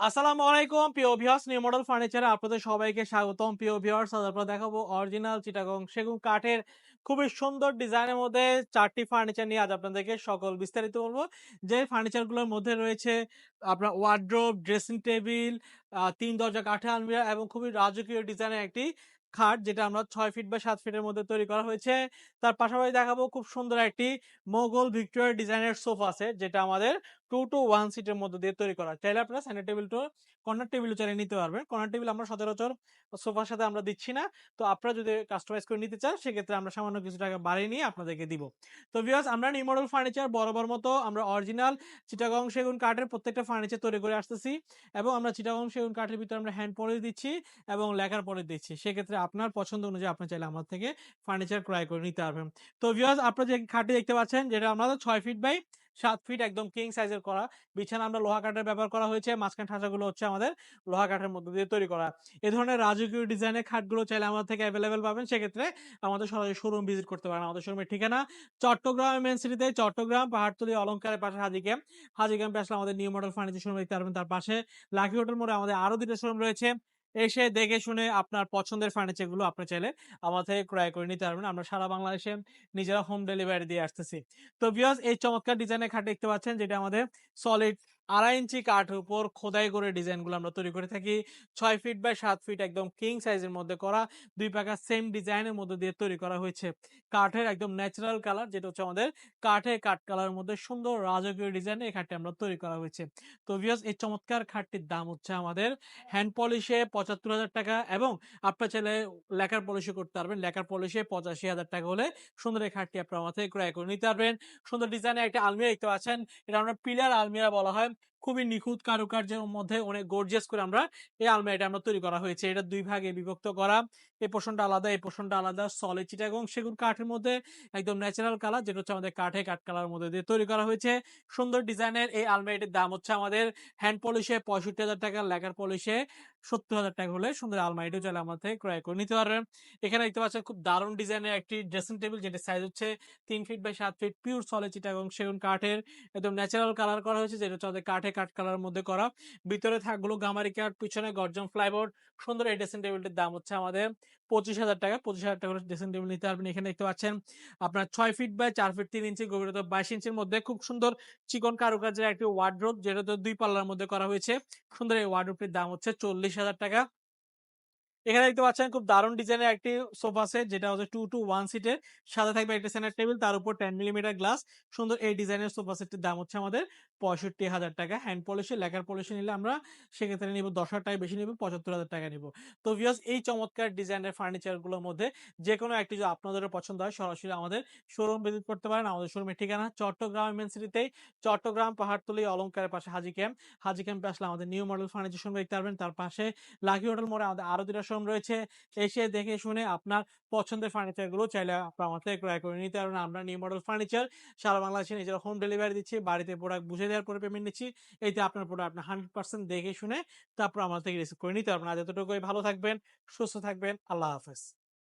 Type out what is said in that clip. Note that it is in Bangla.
আসসালামু আলাইকুম, প্রিয় ভিউয়ার্স নিউ মডেল ফার্নিচারে আপনাদের সবাইকে স্বাগতম। প্রিয় ভিউয়ার্স আজ দেখাবো অরিজিনাল চিটাগং সেগুন কাঠের খুবই সুন্দর ডিজাইনের মধ্যে চারটি ফার্নিচার নিয়ে আজ আপনাদেরকে সকল বিস্তারিত বলব। যে ফার্নিচারগুলোর মধ্যে রয়েছে আপনার ওয়ার্ড্রোব ড্রেসিং টেবিল তিন দরজা কাঠের আলমিরা এবং খুবই রাজকীয় ডিজাইনের একটি খাট, যেটা আমরা ছয় ফিট বা সাত ফিটের মধ্যে তৈরি করা হয়েছে। তার পাশাপাশি দেখাবো খুব সুন্দর একটি মোগল ভিক্টোরিয়া ডিজাইনের সোফা সেট, যেটা আমাদের টু টু ওয়ান সিটের মধ্যে দিয়ে তৈরি করা। চাইলে আপনারা centre table to corner table চাইলে নিতে পারবেন। কর্নার টেবিল আমরা সচরাচর সোফার সাথে আমরা দিচ্ছি না। তো আপনারা যদি কাস্টমাইজ করে নিতে চান, সেক্ষেত্রে আমরা সামান্য কিছু টাকা বাড়িয়ে নিয়ে আপনাদেরকে দিব। তো ভিউয়ার্স আমরা নিউ মডেল ফার্নিচার বরাবর মতো আমরা অরিজিনাল চিটাগং সেগুন কাঠের প্রত্যেকটা ফার্নিচার তৈরি করে আসতেছি। এবং আমরা চিটাগং সেগুন কাঠের ভিতরে আমরা হ্যান্ড পলিশ দিচ্ছি এবং লেখার পলিশ দিচ্ছি। সেক্ষেত্রে আপনার পছন্দ অনুযায়ী আপনি চাইলে আমার থেকে ফার্নিচার ক্রয় করে নিতে পারবেন। তো ভিউয়ার্স আপনারা যে খাটটি দেখতে পাচ্ছেন, যেটা আমাদের ছয় ফিট বাই সাত ফিট একদম কিং সাইজের করা। বিছানা আমরা লোহা কাঠের ব্যবহার করা হয়েছে। মাঝখান ঠাঁচাগুলো হচ্ছে আমাদের লোহা কাঠের মধ্যে দিয়ে তৈরি করা। এ ধরনের রাজকীয় ডিজাইনের খাটগুলো চাইলে আমাদের থেকে অ্যাভেলেবেল পাবেন। সেক্ষেত্রে আমাদের সরাসরি শোরুম ভিজিট করতে পারেন। আমাদের শোরুমের ঠিকানা চট্টগ্রাম মেন সিটিতে চট্টগ্রাম, পাহাড়তলি অলঙ্কারের পাশে হাজি ক্যাম্প হাজি ক্যাম্পে আসলে আমাদের নিউ মডেল ফার্নিচার শোরুম দেখতে পারবেন। তার পাশে লাকি হোটেল মোড়ে আমাদের আরও দুটো শোরুম রয়েছে। এসে দেখে শুনে আপনার পছন্দের ফার্নিচারগুলো আপনি চাইলে আমাদের থেকে ক্রয় করে নিতে পারবেন। আমরা সারা বাংলাদেশে নিজেরা হোম ডেলিভারি দিয়ে আসতেছি। তো বিয়স এই চমৎকার ডিজাইনের খাট দেখতে পাচ্ছেন, যেটা আমাদের সলিড আড়াই ইঞ্চি কাঠের উপর খোদাই করে ডিজাইনগুলো আমরা তৈরি করে থাকি। ছয় ফিট বাই সাত ফিট একদম কিং সাইজের মধ্যে করা, দুই পাকা সেম ডিজাইনের মধ্যে দিয়ে তৈরি করা হয়েছে। কাঠের একদম ন্যাচারাল কালার যেটা হচ্ছে আমাদের কাঠে কাঠ কালারের মধ্যে সুন্দর রাজকীয় ডিজাইনে এই খাটটি আমরা তৈরি করা হয়েছে। তো ভিউয়ার্স এই চমৎকার খাটটির দাম হচ্ছে আমাদের হ্যান্ড পলিশে পঁচাত্তর হাজার টাকা এবং আপনার ছেলে লেখার পলিশে করতে পারবেন। লেখার পলিশে পঁচাশি হাজার টাকা হলে সুন্দর এই খাটটি আপনার মাথায় ক্রয় করে নিতে পারবেন। সুন্দর ডিজাইনে একটা আলমিরা দেখতে পাচ্ছেন, এটা আমরা পিলার আলমিরা বলা হয়। খুবই নিখুঁত কারুকার্যের মধ্যে অনেক গর্জিয়াস করে আমরা এই আলমারিটা আমরা তৈরি করা হয়েছে। এটা দুই ভাগে বিভক্ত করা। এই পোষণটা আলাদা, এই পোষণটা আলাদা সলিড চিটা এবং সেগুন কাঠের মধ্যে একদম ন্যাচারাল কালার যেটা হচ্ছে আমাদের কাঠে কাঠ কালার মধ্যে দিয়ে তৈরি করা হয়েছে। সুন্দর ডিজাইনের এই আলমারিটির দাম হচ্ছে আমাদের হ্যান্ড পলিশে পঁয়ষট্টি হাজার টাকা লেখার পলিশে সত্তর হাজার টাকা হলে সুন্দর আলমারিটিও চাইলে আমার থেকে ক্রয় করে নিতে পারবেন। এখানে দেখতে পাচ্ছেন খুব দারুণ ডিজাইনের একটি ড্রেসিং টেবিল যেটা সাইজ হচ্ছে তিন ফিট বাই সাত ফিট পিওর সলিড চিটা এবং সেগুন কাঠের একদম ন্যাচারাল কালার করা হয়েছে, যেটা হচ্ছে কাঠে কাঠ কালার মধ্যে করা। ভিতরে থাকল গামারি কাঠ পিছনে গর্জন ফ্লাইবোর্ড। সুন্দর এই ড্রেসিং টেবিলটির দাম হচ্ছে আমাদের পঁচিশ হাজার টাকা। পঁচিশ হাজার টাকা ড্রেসিং টেবিল নিতে পারবেন। এখানে দেখতে পাচ্ছেন আপনার ছয় ফিট বাই চার ফিট তিন ইঞ্চি গভীরতা বাইশ ইঞ্চির মধ্যে। খুব সুন্দর চিকন কারুকার্যের একটি ওয়ার্ড্রোপ যেটা তো দুই পাল্লার মধ্যে করা হয়েছে। সুন্দর এই ওয়ার্ড্রোপটির দাম হচ্ছে চল্লিশ হাজার টাকা। এখানে দেখতে পাচ্ছেন খুব দারুণ ডিজাইনের একটি সোফা সেট, যেটা হচ্ছে টু টু ওয়ান সিটের সাথে থাকবে একটা সেন্টার টেবিল তার উপর টেন মিলিমিটার গ্লাস সুন্দর এই ডিজাইনের সোফা সেটটির দাম হচ্ছে আমাদের পঁয়ষট্টি হাজার টাকা। হ্যান্ড পলিশে লেখার পলিশে নিলে আমরা সেক্ষেত্রে নিব দশ হাজার টাকা বেশি নিব পঁচাত্তর হাজার টাকা নিব। তো ভিউস এই চমৎকার ডিজাইনের ফার্নিচারগুলোর মধ্যে যে কোনো একটি যদি আপনাদের পছন্দ হয়, সরাসরি আমাদের শোরুম ভিজিট করতে পারেন। আমাদের শোরুমের ঠিকানা চট্টগ্রাম মেন সিটিতেই চট্টগ্রাম পাহাড়তলি অলঙ্কারের পাশে হাজি ক্যাম্প হাজি ক্যাম্পে আসলে আমাদের নিউ মডেল ফার্নিচার শোরুম দেখতে পারবেন। তার পাশে লাকি হোটেল মোড়ে আমাদের আরও দুটা শোরুম রয়েছে, এসে দেখে শুনে আপনার পছন্দের ফার্নিচারগুলো চাইলে আপনার আমার থেকে ক্রয় করে নিতে পারবেন আমরা নিউ মডেল ফার্নিচার সারা বাংলাদেশে নিজেরা হোম ডেলিভারি দিচ্ছি, বাড়িতে প্রোডাক্ট বুঝে দেওয়ার পরে পেমেন্ট নিচ্ছি। এতে আপনার প্রোডাক্ট আপনার হান্ড্রেড পার্সেন্ট দেখে শুনে তারপর আমার থেকে রিসিভ করে নিতে পারবেন। আজ এতটুকুই, ভালো থাকবেন, সুস্থ থাকবেন, আল্লাহ হাফেজ।